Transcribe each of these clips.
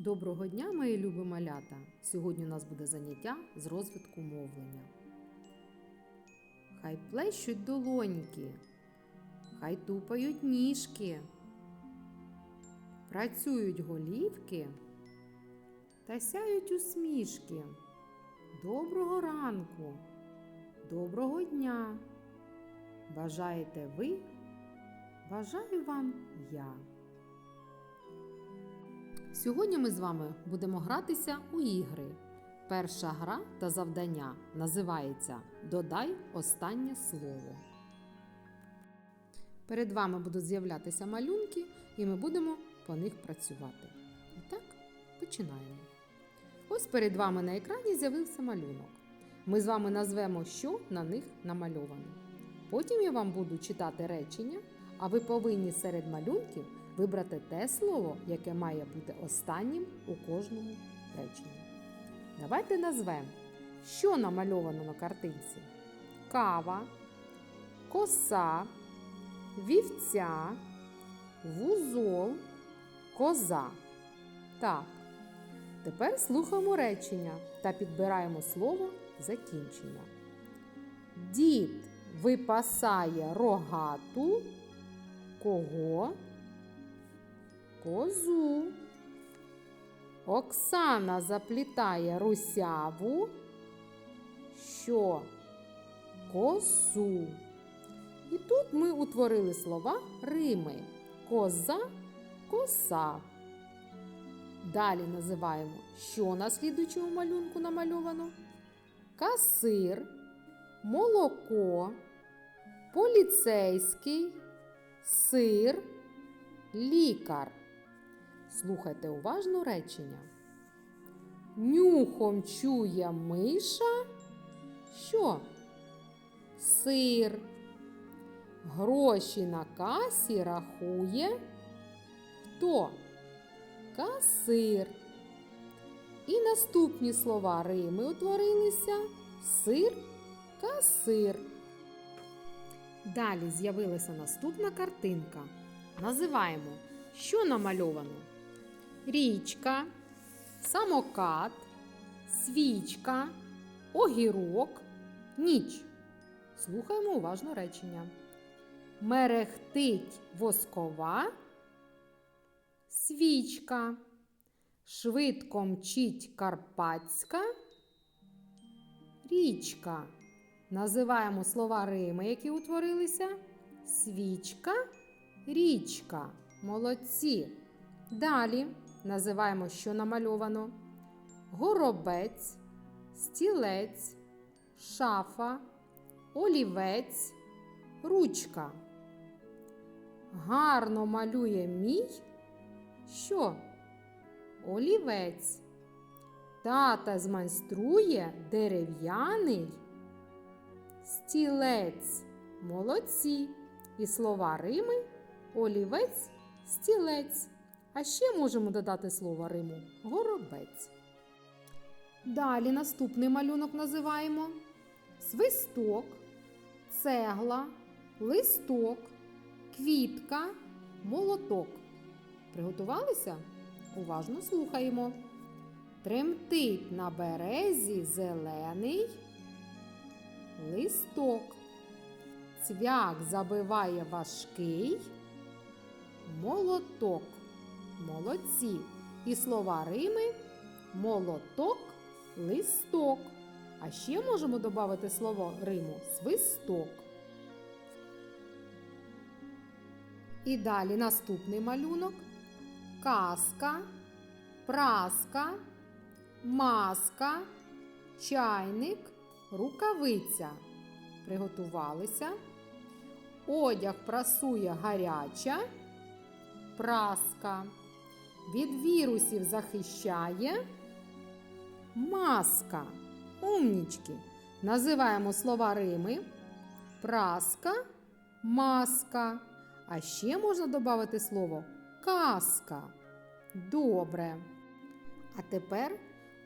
Доброго дня, мої любі малята! Сьогодні у нас буде заняття з розвитку мовлення. Хай плещуть долоньки, хай тупають ніжки, працюють голівки та сяють усмішки. Доброго ранку, доброго дня! Бажаєте ви? Бажаю вам я! Сьогодні ми з вами будемо гратися у ігри. Перша гра та завдання називається Додай останнє слово. Перед вами будуть з'являтися малюнки, і ми будемо по них працювати. І так, починаємо. Ось перед вами на екрані з'явився малюнок. Ми з вами назвемо, що на них намальовано. Потім я вам буду читати речення, а ви повинні серед малюнків вибрати те слово, яке має бути останнім у кожному реченні. Давайте назвемо, що намальовано на картинці: кава, коса, вівця, вузол, коза. Так. Тепер слухаємо речення та підбираємо слово закінчення. Дід випасає рогату кого? Козу. Оксана заплітає русяву. Що? Косу. І тут ми утворили слова Рими. Коза, коса. Далі називаємо, що на слідуючому малюнку намальовано? Касир, молоко, поліцейський, сир, лікар. Слухайте уважно речення. Нюхом чує миша. Що? Сир. Гроші на касі рахує. Хто? Касир. І наступні слова Рими утворилися сир, касир. Далі з'явилася наступна картинка. Називаємо, що намальовано? Річка, самокат, свічка, огірок, ніч. Слухаємо уважно речення. Мерехтить воскова, свічка, швидко мчить карпатська, річка. Називаємо слова Рими, які утворилися. Свічка, річка. Молодці. Далі називаємо, що намальовано: горобець, стілець, шафа, олівець, ручка. Гарно малює мій. Що? Олівець. Тата змайструє дерев'яний стілець. Молодці. І слова Рими олівець, стілець. А ще можемо додати слово Риму горобець. Далі наступний малюнок називаємо свисток, цегла, листок, квітка, молоток. Приготувалися? Уважно слухаємо. Тремтить на березі зелений листок. Цвях забиває важкий молоток. Молодці. І слова Рими молоток, листок. А ще можемо додати слово Риму свисток. І далі наступний малюнок. Каска, праска, маска, чайник, рукавиця. Приготувалися. Одяг прасує гаряча, праска. Від вірусів захищає маска. Умнічки. Називаємо слова Рими. Праска, маска. А ще можна додати слово казка. Добре. А тепер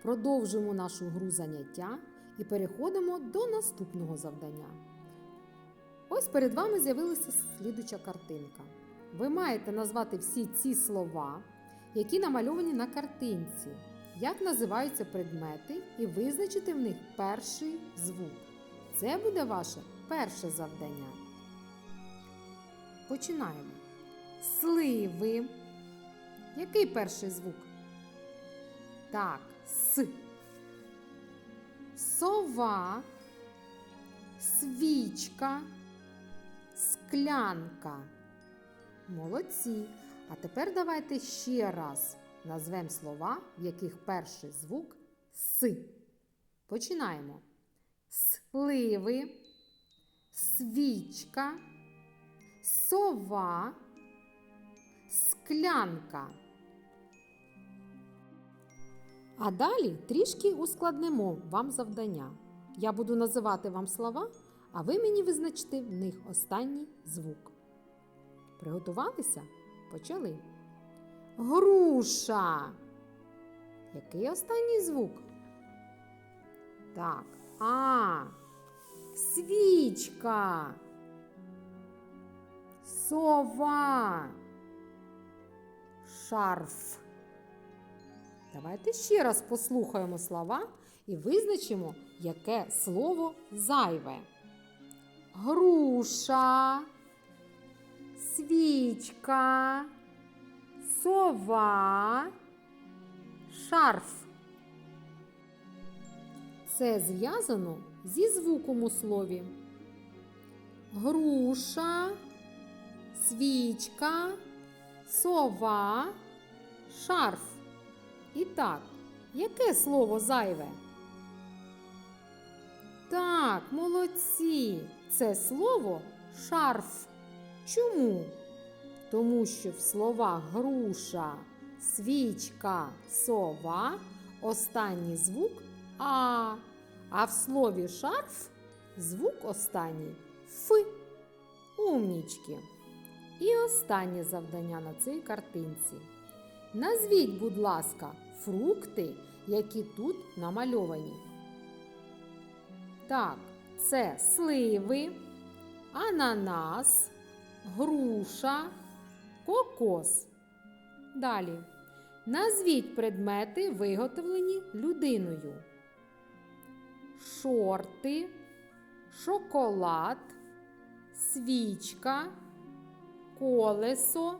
продовжуємо нашу гру заняття і переходимо до наступного завдання. Ось перед вами з'явилася слідуча картинка. Ви маєте назвати всі ці слова, які намальовані на картинці. Як називаються предмети і визначити в них перший звук. Це буде ваше перше завдання. Починаємо. Сливи. Який перший звук? Так, С. Сова, свічка, склянка. Молодці. А тепер давайте ще раз назвемо слова, в яких перший звук С. Починаємо. Сливи, свічка, сова, склянка. А далі трішки ускладнимо вам завдання. Я буду називати вам слова, а ви мені визначите в них останній звук. Приготувалися? Почали. Груша. Який останній звук? Так. А. Свічка. Сова. Шарф. Давайте ще раз послухаємо слова і визначимо, яке слово зайве. Груша, свічка, сова, шарф. Це зв'язано зі звуком у слові. Груша, свічка, сова, шарф. І так, яке слово зайве? Так, молодці. Це слово шарф. Чому? Тому що в словах груша, свічка, сова останній звук А. А в слові шарф звук останній Ф. Умнічки. І останнє завдання на цій картинці. Назвіть, будь ласка, фрукти, які тут намальовані. Так, це сливи, ананас, груша, кокос. Далі. Назвіть предмети, виготовлені людиною. Шорти, шоколад, свічка, колесо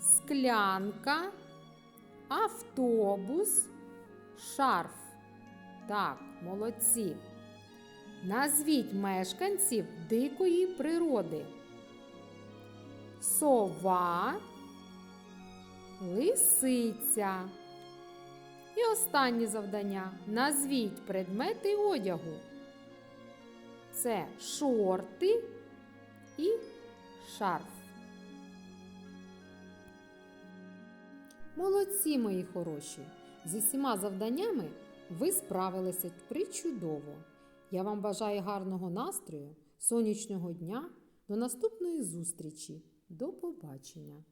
склянка, автобус, шарф. Так, молодці. Назвіть мешканців дикої природи. Сова, лисиця. І останнє завдання. Назвіть предмети одягу. Це шорти і шарф. Молодці, мої хороші! Зі всіма завданнями ви справилися причудово. Я вам бажаю гарного настрою, сонячного дня. До наступної зустрічі. До побачення!